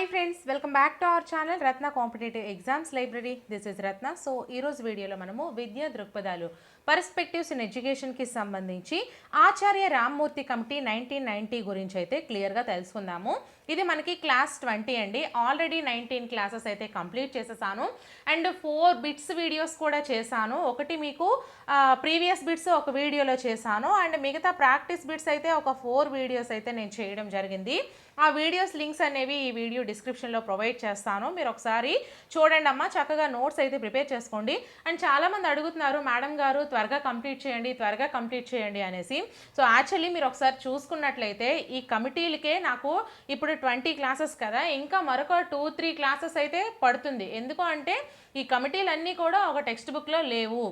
Hi friends welcome back to our channel Ratna competitive exams library this is Ratna so ఈరోజు వీడియోలో మనము విద్యా దృక్పథాలు పర్స్పెక్టివ్స్ ఇన్ ఎడ్యుకేషన్కి సంబంధించి Acharya Rammurthy committee nineteen ninety గురించి అయితే క్లియర్గా తెలుసుకుందాము. ఇది మనకి క్లాస్ ట్వంటీ అండి. ఆల్రెడీ నైన్టీన్ క్లాసెస్ అయితే కంప్లీట్ చేసేసాను. అండ్ ఫోర్ బిట్స్ వీడియోస్ కూడా చేశాను. ఒకటి మీకు ప్రీవియస్ బిట్స్ ఒక వీడియోలో చేశాను. అండ్ మిగతా ప్రాక్టీస్ బిట్స్ అయితే ఒక ఫోర్ వీడియోస్ అయితే నేను చేయడం జరిగింది. ఆ వీడియోస్ లింక్స్ అనేవి ఈ వీడియో డిస్క్రిప్షన్లో ప్రొవైడ్ చేస్తాను. మీరు ఒకసారి చూడండి అమ్మా. చక్కగా నోట్స్ అయితే ప్రిపేర్ చేసుకోండి. అండ్ చాలామంది అడుగుతున్నారు మేడం గారు త్వరగా కంప్లీట్ చేయండి త్వరగా కంప్లీట్ చేయండి అనేసి. సో యాక్చువల్లీ మీరు ఒకసారి చూసుకున్నట్లయితే ఈ కమిటీలకే నాకు ఇప్పుడు ట్వంటీ క్లాసెస్ కదా ఇంకా మరొక టూ త్రీ క్లాసెస్ అయితే పడుతుంది. ఎందుకు అంటే ఈ కమిటీలన్నీ కూడా ఒక టెక్స్ట్ బుక్లో లేవు.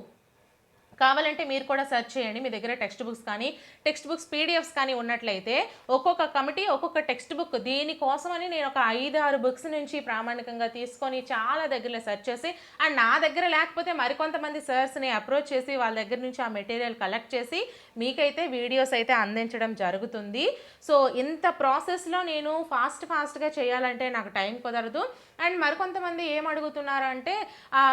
కావాలంటే మీరు కూడా సెర్చ్ చేయండి మీ దగ్గర టెక్స్ట్ బుక్స్ కానీ టెక్స్ట్ బుక్స్ పీడిఎఫ్స్ కానీ ఉన్నట్లయితే ఒక్కొక్క కమిటీ ఒక్కొక్క టెక్స్ట్ బుక్ దీనికోసమని నేను ఒక ఐదు ఆరు బుక్స్ నుంచి ప్రామాణికంగా తీసుకొని చాలా దగ్గరలో సెర్చ్ చేసి అండ్ నా దగ్గర లేకపోతే మరికొంతమంది సర్స్ని అప్రోచ్ చేసి వాళ్ళ దగ్గర నుంచి ఆ మెటీరియల్ కలెక్ట్ చేసి మీకైతే వీడియోస్ అయితే అందించడం జరుగుతుంది. సో ఇంత ప్రాసెస్లో నేను ఫాస్ట్ ఫాస్ట్గా చేయాలంటే నాకు టైం కుదరదు. అండ్ మరికొంతమంది ఏం అడుగుతున్నారంటే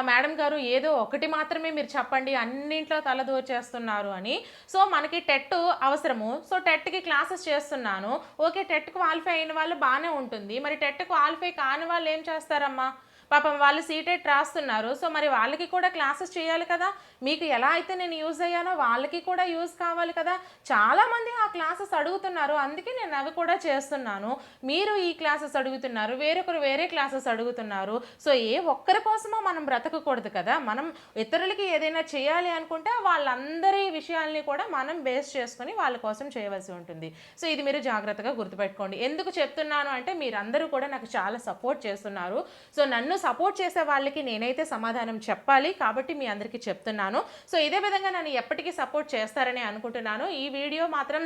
మేడం గారు ఏదో ఒకటి మాత్రమే మీరు చెప్పండి అన్నింట్లో తలదూర్చేస్తున్నారు అని. సో మనకి టెట్ అవసరము. సో టెట్కి క్లాసెస్ చేస్తున్నాను. ఓకే టెట్ క్వాలిఫై అయిన వాళ్ళు బాగానే ఉంటుంది. మరి టెట్ క్వాలిఫై కాని వాళ్ళు ఏం చేస్తారమ్మా? పాపం వాళ్ళు సీటెట్ రాస్తున్నారు. సో మరి వాళ్ళకి కూడా క్లాసెస్ చేయాలి కదా? మీకు ఎలా అయితే నేను యూజ్ అయ్యానో వాళ్ళకి కూడా యూజ్ కావాలి కదా? చాలామంది ఆ క్లాసెస్ అడుగుతున్నారు. అందుకే నేను అవి కూడా చేస్తున్నాను. మీరు ఈ క్లాసెస్ అడుగుతున్నారు. వేరొకరు వేరే క్లాసెస్ అడుగుతున్నారు. సో ఏ ఒక్కరి కోసమో మనం బ్రతకకూడదు కదా? మనం ఇతరులకి ఏదైనా చేయాలి అనుకుంటే వాళ్ళందరి విషయాల్ని కూడా మనం బేస్ చేసుకొని వాళ్ళ కోసం చేయవలసి ఉంటుంది. సో ఇది మీరు జాగ్రత్తగా గుర్తుపెట్టుకోండి. ఎందుకు చెప్తున్నాను అంటే మీరందరూ కూడా నాకు చాలా సపోర్ట్ చేస్తున్నారు. సో నన్ను సపోర్ట్ చేసే వాళ్ళకి నేనైతే సమాధానం చెప్పాలి కాబట్టి మీ అందరికీ చెప్తున్నాను. సో ఇదే విధంగా నన్ను ఎప్పటికీ సపోర్ట్ చేస్తారని అనుకుంటున్నాను. ఈ వీడియో మాత్రం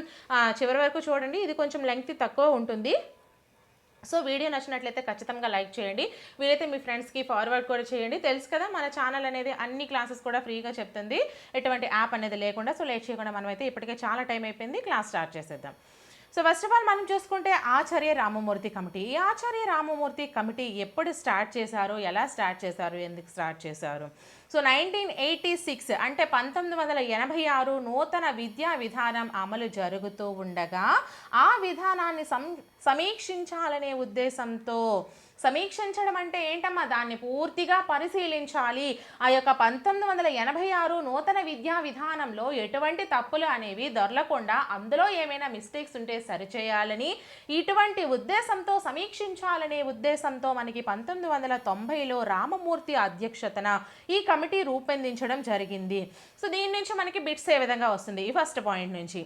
చివరి వరకు చూడండి. ఇది కొంచెం లెంగ్త్ తక్కువ ఉంటుంది. సో వీడియో నచ్చినట్లయితే ఖచ్చితంగా లైక్ చేయండి. వీలైతే మీ ఫ్రెండ్స్కి ఫార్వర్డ్ కూడా చేయండి. తెలుసు కదా మన ఛానల్ అనేది అన్ని క్లాసెస్ కూడా ఫ్రీగా చెప్తుంది. ఎటువంటి యాప్ అనేది లేకుండా సో లేట్ చేయకుండా మనమైతే ఇప్పటికే చాలా టైం అయిపోయింది. క్లాస్ స్టార్ట్ చేసేద్దాం. సో ఫస్ట్ ఆఫ్ ఆల్ మనం చూసుకుంటే ఆచార్య రామమూర్తి కమిటీ. ఈ ఆచార్య రామమూర్తి కమిటీ ఎప్పుడు స్టార్ట్ చేశారు? ఎలా స్టార్ట్ చేశారు? ఎందుకు స్టార్ట్ చేశారు? సో నైన్టీన్ ఎయిటీ సిక్స్ అంటే పంతొమ్మిది వందల ఎనభై ఆరు నూతన విద్యా విధానం అమలు జరుగుతూ ఉండగా ఆ విధానాన్ని సం సమీక్షించాలనే ఉద్దేశంతో సమీక్షించడం అంటే ఏంటమ్మా? దాన్ని పూర్తిగా పరిశీలించాలి. ఆ యొక్క పంతొమ్మిది వందల ఎనభై ఆరు నూతన విద్యా విధానంలో ఎటువంటి తప్పులు అనేవి దొరలకుండా అందులో ఏమైనా మిస్టేక్స్ ఉంటే సరిచేయాలని ఇటువంటి ఉద్దేశంతో సమీక్షించాలనే ఉద్దేశంతో మనకి పంతొమ్మిది వందల తొంభైలో రామమూర్తి అధ్యక్షతన ఈ కమిటీ రూపొందించడం జరిగింది. సో దీని నుంచి మనకి బిట్స్ ఏ విధంగా వస్తుంది? ఈ ఫస్ట్ పాయింట్ నుంచి.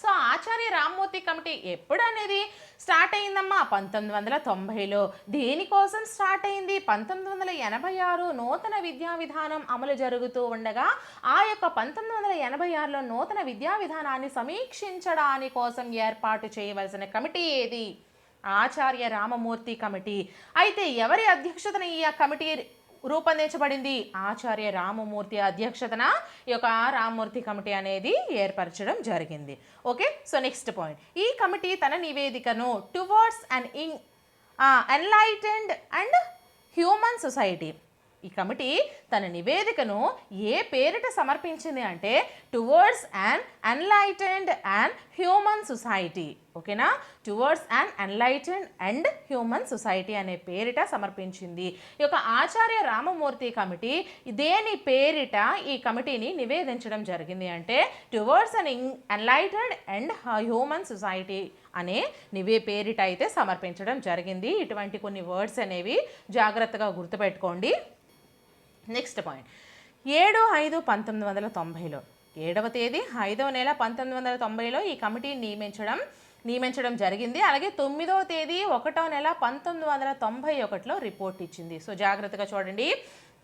సో ఆచార్య రామ్మూర్తి కమిటీ ఎప్పుడు అనేది స్టార్ట్ అయిందమ్మా పంతొమ్మిది వందల తొంభైలో. దేనికోసం స్టార్ట్ అయింది పంతొమ్మిది వందల ఎనభై ఆరు నూతన విద్యా విధానం అమలు జరుగుతూ ఉండగా ఆ యొక్క పంతొమ్మిది వందల ఎనభై ఆరులో నూతన విద్యా విధానాన్ని సమీక్షించడాని కోసం ఏర్పాటు చేయవలసిన కమిటీ ఏది? ఆచార్య రామమూర్తి కమిటీ. అయితే ఎవరి అధ్యక్షతన ఈ కమిటీ రూపొందించబడింది. ఆచార్య రామమూర్తి అధ్యక్షతన ఈ యొక్క రామమూర్తి కమిటీ అనేది ఏర్పరచడం జరిగింది. ఓకే? So next point. ఈ కమిటీ తన నివేదికను towards and in enlightened and human society ఈ కమిటీ తన నివేదికను ఏ పేరిట సమర్పించింది అంటే towards and enlightened and human society ఓకేనా? Towards and enlightened and human society అనే పేరిట సమర్పించింది. ఈ యొక్క ఆచార్య రామమూర్తి కమిటీ దేని పేరిట ఈ కమిటీని నివేదించడం జరిగింది అంటే towards and enlightened and human society అనే నివే పేరిట అయితే సమర్పించడం జరిగింది. ఇటువంటి కొన్ని వర్డ్స్ అనేవి జాగ్రత్తగా గుర్తుపెట్టుకోండి. నెక్స్ట్ పాయింట్ ఏడు ఐదు పంతొమ్మిది వందల తొంభైలో ఏడవ తేదీ ఐదవ నెల పంతొమ్మిది వందల తొంభైలో ఈ కమిటీని నియమించడం నియమించడం జరిగింది. అలాగే తొమ్మిదవ తేదీ ఒకటో నెల పంతొమ్మిది వందల తొంభై ఒకటిలో రిపోర్ట్ ఇచ్చింది. సో జాగ్రత్తగా చూడండి.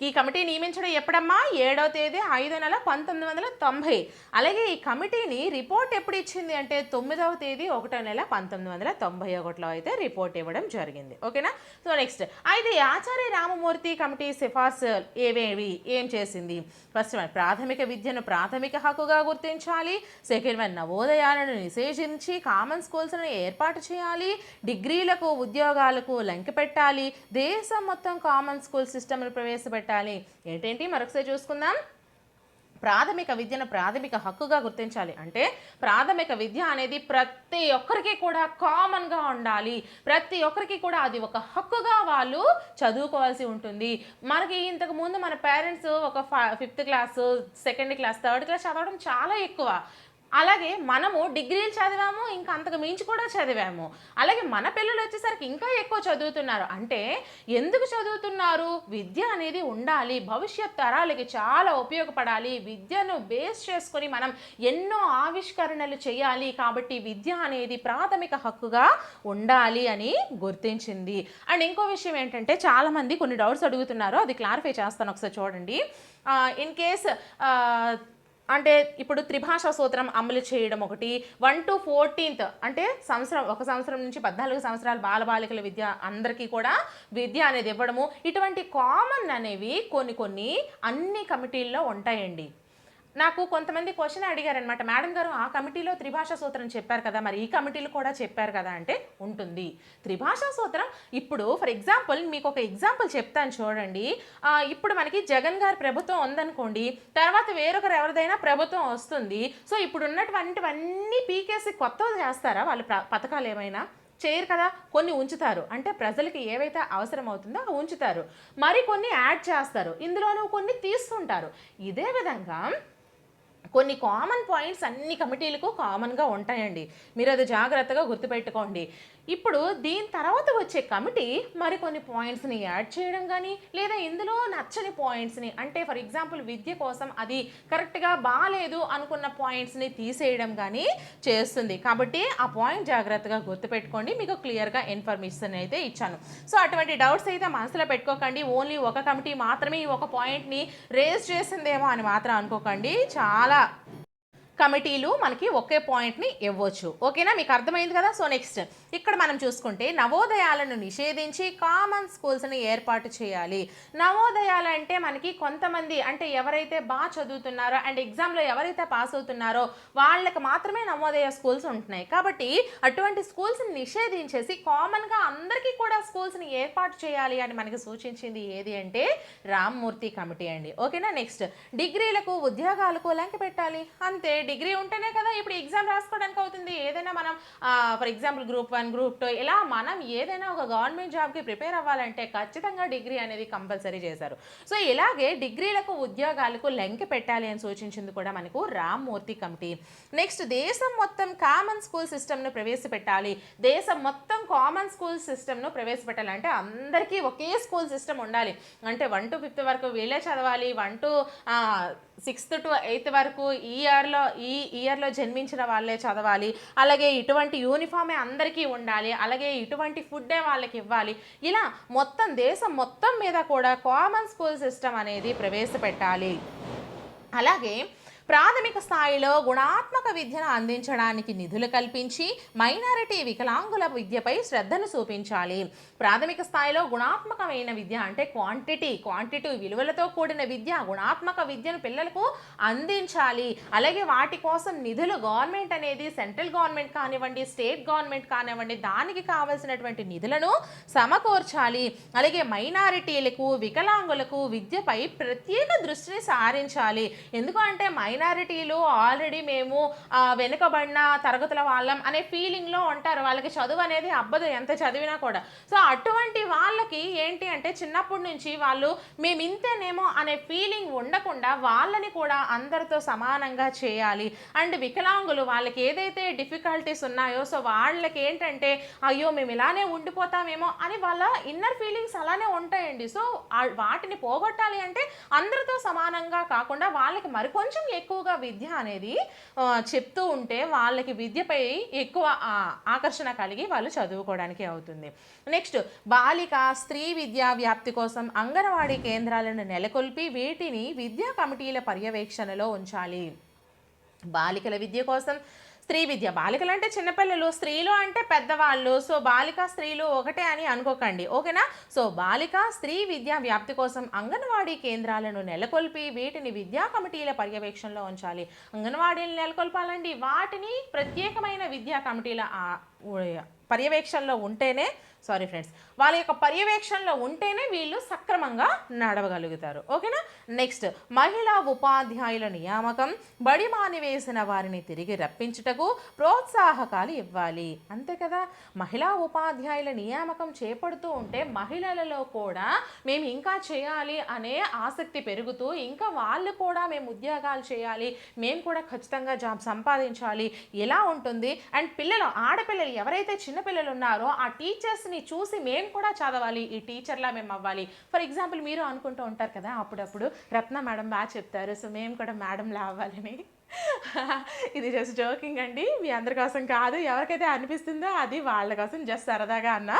ఈ కమిటీ నియమించడం ఎప్పుడమ్మా? ఏడవ తేదీ ఐదో నెల పంతొమ్మిది వందల తొంభై. అలాగే ఈ కమిటీని రిపోర్ట్ ఎప్పుడు ఇచ్చింది అంటే తొమ్మిదవ తేదీ ఒకటో నెల పంతొమ్మిది వందల తొంభై ఒకటిలో అయితే రిపోర్ట్ ఇవ్వడం జరిగింది. ఓకేనా? So next. అయితే ఆచార్య రామమూర్తి కమిటీ సిఫార్సు ఏవేవి? ఏం చేసింది? ఫస్ట్ వన్ ప్రాథమిక విద్యను ప్రాథమిక హక్కుగా గుర్తించాలి. సెకండ్ వన్ నవోదయాలను నిషేధించి కామన్ స్కూల్స్ను ఏర్పాటు చేయాలి. డిగ్రీలకు ఉద్యోగాలకు లంక పెట్టాలి. దేశం మొత్తం కామన్ స్కూల్ సిస్టమ్ను ప్రవేశపెట్టాలి. ఏంటేంటి? మరొకసారి చూసుకుందాం. ప్రాథమిక విద్యను ప్రాథమిక హక్కుగా గుర్తించాలి. అంటే ప్రాథమిక విద్య అనేది ప్రతి ఒక్కరికి కూడా కామన్గా ఉండాలి. ప్రతి ఒక్కరికి కూడా అది ఒక హక్కుగా వాళ్ళు చదువుకోవాల్సి ఉంటుంది. మనకి ఇంతకు ముందు మన పేరెంట్స్ ఒక fifth class second class third class చదవడం చాలా ఎక్కువ. అలాగే మనము డిగ్రీలు చదివాము ఇంకా అంతకు మించి కూడా చదివాము. అలాగే మన పిల్లలు వచ్చేసరికి ఇంకా ఎక్కువ చదువుతున్నారు. అంటే ఎందుకు చదువుతున్నారు? విద్య అనేది ఉండాలి భవిష్యత్ తరాలకి చాలా ఉపయోగపడాలి. విద్యను బేస్ చేసుకొని మనం ఎన్నో ఆవిష్కరణలు చేయాలి కాబట్టి విద్య అనేది ప్రాథమిక హక్కుగా ఉండాలి అని గుర్తించింది. అండ్ ఇంకో విషయం ఏంటంటే చాలామంది కొన్ని డౌట్స్ అడుగుతున్నారు. అది క్లారిఫై చేస్తాను ఒకసారి చూడండి. ఇన్ కేస్ అంటే ఇప్పుడు త్రిభాషా సూత్రం అమలు చేయడం ఒకటి. వన్ టు ఫోర్టీన్త్ అంటే సంవత్సరం ఒక సంవత్సరం నుంచి పద్నాలుగు సంవత్సరాల బాలబాలికల విద్య అందరికీ కూడా విద్య అనేది ఇవ్వడము. ఇటువంటి కామన్ అనేవి కొన్ని కొన్ని అన్ని కమిటీల్లో ఉంటాయండి. నాకు కొంతమంది క్వశ్చన్ అడిగారనమాట మేడం గారు ఆ కమిటీలో త్రిభాషా సూత్రం చెప్పారు కదా మరి ఈ కమిటీలో కూడా చెప్పారు కదా? అంటే ఉంటుంది. త్రిభాషా సూత్రం ఇప్పుడు ఫర్ ఎగ్జాంపుల్ మీకు ఒక ఎగ్జాంపుల్ చెప్తాను చూడండి. ఇప్పుడు మనకి జగన్ గారి ప్రభుత్వం ఉందనుకోండి తర్వాత వేరొకరు ఎవరిదైనా ప్రభుత్వం వస్తుంది. సో ఇప్పుడు ఉన్నటువంటివన్నీ పీకేసి కొత్త చేస్తారా? వాళ్ళు పథకాలు ఏమైనా? చేయరు కదా కొన్ని ఉంచుతారు. అంటే ప్రజలకి ఏవైతే అవసరం అవుతుందో అవి ఉంచుతారు. మరి కొన్ని యాడ్ చేస్తారు. ఇందులోనూ కొన్ని తీస్తుంటారు. ఇదే విధంగా కొన్ని కామన్ పాయింట్స్ అన్ని కమిటీలకు కామన్గా ఉంటాయండి. మీరు అది జాగ్రత్తగా గుర్తుపెట్టుకోండి. ఇప్పుడు దీని తర్వాత వచ్చే కమిటీ మరికొన్ని పాయింట్స్ని యాడ్ చేయడం కానీ లేదా ఇందులో నచ్చని పాయింట్స్ని అంటే ఫర్ ఎగ్జాంపుల్ విద్య కోసం అది కరెక్ట్గా బాగాలేదు అనుకున్న పాయింట్స్ని తీసేయడం కానీ చేస్తుంది. కాబట్టి ఆ పాయింట్ జాగ్రత్తగా గుర్తుపెట్టుకోండి. మీకు క్లియర్గా ఇన్ఫర్మేషన్ అయితే ఇచ్చాను. సో అటువంటి డౌట్స్ అయితే మనసులో పెట్టుకోకండి. ఓన్లీ ఒక కమిటీ మాత్రమే ఈ ఒక పాయింట్ని రేజ్ చేసిందేమో అని మాత్రం అనుకోకండి. చాలా కమిటీలు మనకి ఒకే పాయింట్ని ఇవ్వచ్చు. ఓకేనా మీకు అర్థమైంది కదా? సో నెక్స్ట్ ఇక్కడ మనం చూసుకుంటే నవోదయాలను నిషేధించి కామన్ స్కూల్స్ని ఏర్పాటు చేయాలి. నవోదయాలు అంటే మనకి కొంతమంది అంటే ఎవరైతే బాగా చదువుతున్నారో అండ్ ఎగ్జామ్లో ఎవరైతే పాస్ అవుతున్నారో వాళ్ళకి మాత్రమే నవోదయ స్కూల్స్ ఉంటున్నాయి. కాబట్టి అటువంటి స్కూల్స్ని నిషేధించేసి కామన్గా అందరికీ కూడా స్కూల్స్ని ఏర్పాటు చేయాలి అని మనకి సూచించింది ఏది అంటే రామ్మూర్తి కమిటీ అండి. ఓకేనా నెక్స్ట్ డిగ్రీలకు ఉద్యోగాలకు లంక పెట్టాలి. అంతే. డిగ్రీ ఉంటేనే కదా ఇప్పుడు ఎగ్జామ్ రాసుకోవడానికి అవుతుంది. ఏదైనా మనం for example group one group two ఇలా మనం ఏదైనా ఒక గవర్నమెంట్ జాబ్కి ప్రిపేర్ అవ్వాలంటే ఖచ్చితంగా డిగ్రీ అనేది కంపల్సరీ చేశారు. సో ఇలాగే డిగ్రీలకు ఉద్యోగాలకు లెంక పెట్టాలి అని సూచించింది కూడా మనకు రామ్మూర్తి కమిటీ. నెక్స్ట్ దేశం మొత్తం కామన్ స్కూల్ సిస్టమ్ను ప్రవేశపెట్టాలి. దేశం మొత్తం కామన్ స్కూల్ సిస్టమ్ను ప్రవేశపెట్టాలంటే అందరికీ ఒకే స్కూల్ సిస్టమ్ ఉండాలి. అంటే వన్ టు ఫిఫ్త్ వరకు వీళ్ళే చదవాలి one to sixth to eighth వరకు ఈ ఇయర్లో ఈ ఇయర్లో జన్మించిన వాళ్ళే చదవాలి. అలాగే ఇటువంటి యూనిఫామే అందరికీ ఉండాలి. అలాగే ఇటువంటి ఫుడ్డే వాళ్ళకి ఇవ్వాలి. ఇలా మొత్తం దేశం మొత్తం మీద కూడా కామన్ స్కూల్ సిస్టమ్ అనేది ప్రవేశపెట్టాలి. అలాగే ప్రాథమిక స్థాయిలో గుణాత్మక విద్యను అందించడానికి నిధులు కల్పించి మైనారిటీ వికలాంగుల విద్యపై శ్రద్ధను చూపించాలి. ప్రాథమిక స్థాయిలో గుణాత్మకమైన విద్య అంటే క్వాంటిటీ క్వాంటిటీ విలువలతో కూడిన విద్య గుణాత్మక విద్యను పిల్లలకు అందించాలి. అలాగే వాటి కోసం నిధులు గవర్నమెంట్ అనేది సెంట్రల్ గవర్నమెంట్ కానివ్వండి స్టేట్ గవర్నమెంట్ కానివ్వండి దానికి కావలసినటువంటి నిధులను సమకూర్చాలి. అలాగే మైనారిటీలకు వికలాంగులకు విద్యపై ప్రత్యేక దృష్టిని సారించాలి. ఎందుకంటే అంటే మైనారిటీలు ఆల్రెడీ మేము వెనుకబడిన తరగతుల వాళ్ళం అనే ఫీలింగ్లో ఉంటారు. వాళ్ళకి చదువు అనేది అబ్బదు ఎంత చదివినా కూడా. సో అటువంటి వాళ్ళకి ఏంటి అంటే చిన్నప్పటి నుంచి వాళ్ళు మేము ఇంతేనేమో అనే ఫీలింగ్ ఉండకుండా వాళ్ళని కూడా అందరితో సమానంగా చేయాలి. అండ్ వికలాంగులు వాళ్ళకి ఏదైతే డిఫికల్టీస్ ఉన్నాయో సో వాళ్ళకి ఏంటంటే అయ్యో మేము ఇలానే ఉండిపోతామేమో అని వాళ్ళ ఇన్నర్ ఫీలింగ్స్ అలానే ఉంటాయండి. సో వాటిని పోగొట్టాలి అంటే అందరితో సమానంగా కాకుండా వాళ్ళకి మరికొంచెం ఎక్కువ ఎక్కువగా విద్య అనేది చెప్తూ ఉంటే వాళ్ళకి విద్యపై ఎక్కువ ఆకర్షణ కలిగి వాళ్ళు చదువుకోవడానికి అవుతుంది. నెక్స్ట్ బాలిక స్త్రీ విద్యా వ్యాప్తి కోసం అంగన్వాడీ కేంద్రాలను నెలకొల్పి వీటిని విద్యా కమిటీల పర్యవేక్షణలో ఉంచాలి. బాలికల విద్య కోసం స్త్రీ విద్య. బాలికలు అంటే చిన్నపిల్లలు స్త్రీలు అంటే పెద్దవాళ్ళు. సో బాలిక స్త్రీలు ఒకటే అని అనుకోకండి. ఓకేనా? సో బాలిక స్త్రీ విద్యా వ్యాప్తి కోసం అంగన్వాడీ కేంద్రాలను నెలకొల్పి వీటిని విద్యా కమిటీల పర్యవేక్షణలో ఉంచాలి. అంగన్వాడీలు నెలకొల్పాలండి. వాటిని ప్రత్యేకమైన విద్యా కమిటీల పర్యవేక్షణలో ఉంటేనే సారీ ఫ్రెండ్స్ వాళ్ళ యొక్క పర్యవేక్షణలో ఉంటేనే వీళ్ళు సక్రమంగా నడవగలుగుతారు. ఓకేనా? నెక్స్ట్ మహిళా ఉపాధ్యాయుల నియామకం బడి మానివేసిన వారిని తిరిగి రప్పించుటకు ప్రోత్సాహకాలు ఇవ్వాలి. అంతే కదా? మహిళా ఉపాధ్యాయుల నియామకం చేపడుతూ ఉంటే మహిళలలో కూడా మేము ఇంకా చేయాలి అనే ఆసక్తి పెరుగుతూ ఇంకా వాళ్ళు కూడా మేము ఉద్యోగాలు చేయాలి మేము కూడా ఖచ్చితంగా జాబ్ సంపాదించాలి ఎలా ఉంటుంది. అండ్ పిల్లలు ఆడపిల్లలు ఎవరైతే చిన్న చిన్నపిల్లలు ఉన్నారో ఆ టీచర్స్ని చూసి మేము కూడా చదవాలి ఈ టీచర్లా మేము అవ్వాలి. ఫర్ ఎగ్జాంపుల్ మీరు అనుకుంటూ ఉంటారు కదా అప్పుడప్పుడు రత్న మేడం బాగా చెప్తారు సో మేము కూడా మేడంలా అవ్వాలని. ఇది జస్ట్ జోకింగ్ అండి. మీ అందరి కోసం కాదు. ఎవరికైతే అనిపిస్తుందో అది వాళ్ళ కోసం జస్ట్ సరదాగా అన్న.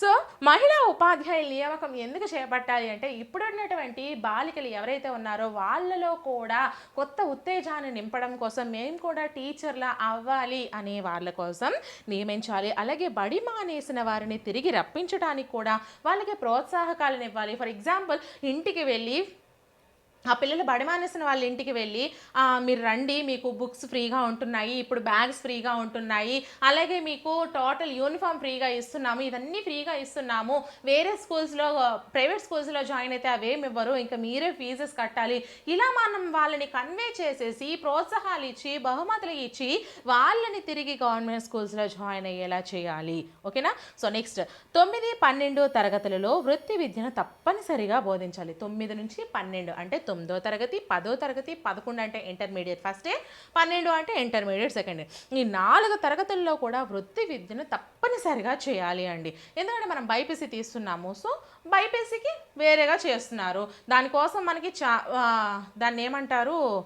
సో మహిళా ఉపాధ్యాయుల నియామకం ఎందుకు చేపట్టాలి అంటే ఇప్పుడున్నటువంటి బాలికలు ఎవరైతే ఉన్నారో వాళ్ళలో కూడా కొత్త ఉత్తేజాన్ని నింపడం కోసం మేము కూడా టీచర్లా అవ్వాలి అనే వాళ్ళ కోసం నియమించాలి. అలాగే బడి మానేసిన వారిని తిరిగి రప్పించడానికి కూడా వాళ్ళకి ప్రోత్సాహకాలను ఇవ్వాలి. ఫర్ ఎగ్జాంపుల్ ఇంటికి వెళ్ళి ఆ పిల్లలు బడి మానేసిన వాళ్ళ ఇంటికి వెళ్ళి మీరు రండి మీకు బుక్స్ ఫ్రీగా ఉంటున్నాయి ఇప్పుడు బ్యాగ్స్ ఫ్రీగా ఉంటున్నాయి అలాగే మీకు టోటల్ యూనిఫామ్ ఫ్రీగా ఇస్తున్నాము ఇవన్నీ ఫ్రీగా ఇస్తున్నాము వేరే స్కూల్స్లో ప్రైవేట్ స్కూల్స్లో జాయిన్ అయితే అవేమి ఇవ్వరు ఇంకా మీరే ఫీజెస్ కట్టాలి. ఇలా మనం వాళ్ళని కన్వే చేసేసి ప్రోత్సాహాలు ఇచ్చి బహుమతులు ఇచ్చి వాళ్ళని తిరిగి గవర్నమెంట్ స్కూల్స్లో జాయిన్ అయ్యేలా చేయాలి. ఓకేనా? So next. తొమ్మిది పన్నెండు తరగతులలో వృత్తి విద్యను తప్పనిసరిగా బోధించాలి. తొమ్మిది నుంచి పన్నెండు అంటే తొమ్మిది తరగతి పదో తరగతి పదకొండు అంటే ఇంటర్మీడియట్ ఫస్ట్ పన్నెండు అంటే ఇంటర్మీడియట్ సెకండ్ ఈ నాలుగు తరగతుల్లో కూడా వృత్తి విద్యను తప్పనిసరిగా చేయాలి అండి. ఎందుకంటే మనం బైపీసీ తీస్తున్నాము సో బైపీసీకి వేరేగా చేస్తున్నారు. దానికోసం మనకి చా దాన్ని ఏమంటారు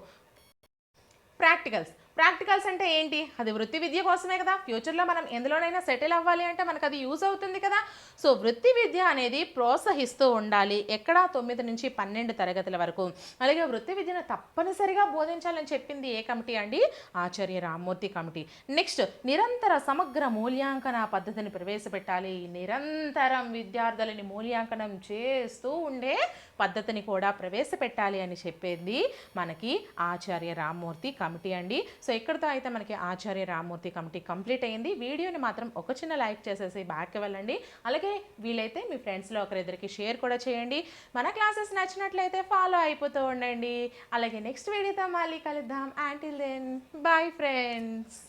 ప్రాక్టికల్స్. ప్రాక్టికల్స్ అంటే ఏంటి? అది వృత్తి విద్య కోసమే కదా. ఫ్యూచర్లో మనం ఎందులోనైనా సెటిల్ అవ్వాలి అంటే మనకు అది యూజ్ అవుతుంది కదా. సో వృత్తి విద్య అనేది ప్రోత్సహిస్తూ ఉండాలి. ఎక్కడ? తొమ్మిది నుంచి పన్నెండు తరగతుల వరకు. అలాగే వృత్తి విద్యను తప్పనిసరిగా బోధించాలని చెప్పింది ఏ కమిటీ అండి? ఆచార్య రామ్మూర్తి కమిటీ. నెక్స్ట్ నిరంతర సమగ్ర మూల్యాంకన పద్ధతిని ప్రవేశపెట్టాలి. నిరంతరం విద్యార్థులని మూల్యాంకనం చేస్తూ ఉండే పద్ధతిని కూడా ప్రవేశపెట్టాలి అని చెప్పింది మనకి ఆచార్య రామ్మూర్తి కమిటీ అండి. సో ఇక్కడితో అయితే మనకి ఆచార్య రామ్మూర్తి కమిటీ కంప్లీట్ అయింది. వీడియోని మాత్రం ఒక చిన్న లైక్ చేసేసి బ్యాక్కి వెళ్ళండి. అలాగే వీలైతే మీ ఫ్రెండ్స్లో ఒకరిద్దరికి షేర్ కూడా చేయండి. మన క్లాసెస్ నచ్చినట్లయితే ఫాలో అయిపోతూ ఉండండి. అలాగే నెక్స్ట్ వీడియోతో మళ్ళీ కలుద్దాం. Antil then bye friends